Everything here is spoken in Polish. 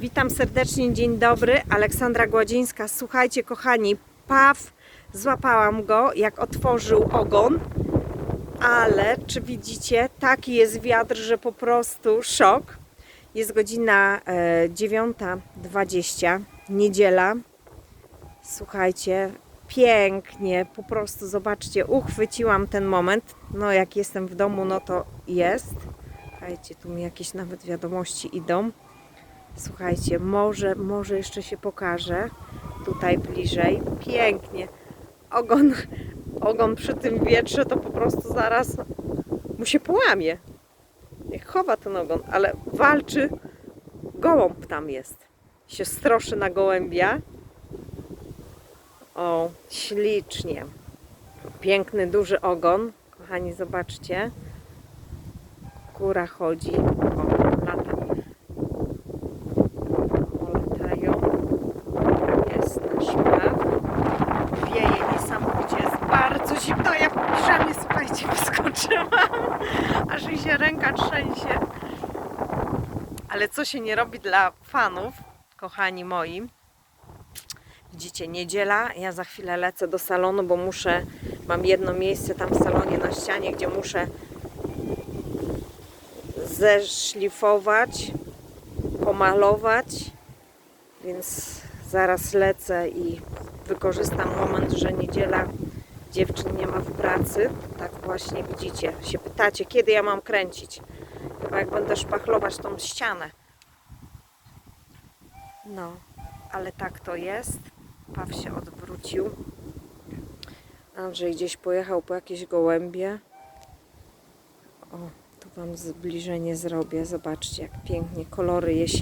Witam serdecznie, dzień dobry. Aleksandra Gładzińska. Słuchajcie, kochani, paw, złapałam go, jak otworzył ogon, ale czy widzicie, taki jest wiatr, że po prostu szok. Jest godzina e, 9.20, niedziela. Słuchajcie, pięknie, po prostu zobaczcie, uchwyciłam ten moment. No, jak jestem w domu, no to jest. Słuchajcie, tu mi jakieś nawet wiadomości idą. Słuchajcie, może, może jeszcze się pokaże tutaj bliżej. Pięknie. Ogon, ogon przy tym wietrze to po prostu zaraz mu się połamie. Jak chowa ten ogon, ale walczy. Gołąb tam jest. Się stroszy na gołębia. O, ślicznie. Piękny, duży ogon. Kochani, zobaczcie. Kura chodzi. O, zimno. Ja po piżamie, słuchajcie, wyskoczyłam. Aż mi się ręka trzęsie. Ale co się nie robi dla fanów, kochani moi. Widzicie, niedziela, ja za chwilę lecę do salonu, bo muszę, mam jedno miejsce tam w salonie na ścianie, gdzie muszę zeszlifować, pomalować, więc zaraz lecę i wykorzystam moment, że niedziela dziewczyn nie ma w pracy. Tak właśnie widzicie, się pytacie, kiedy ja mam kręcić. Chyba jak będę szpachlować tą ścianę. No, ale tak to jest. Paw się odwrócił. Andrzej gdzieś pojechał po jakieś gołębie. O, tu Wam zbliżenie zrobię. Zobaczcie, jak pięknie kolory jesieni.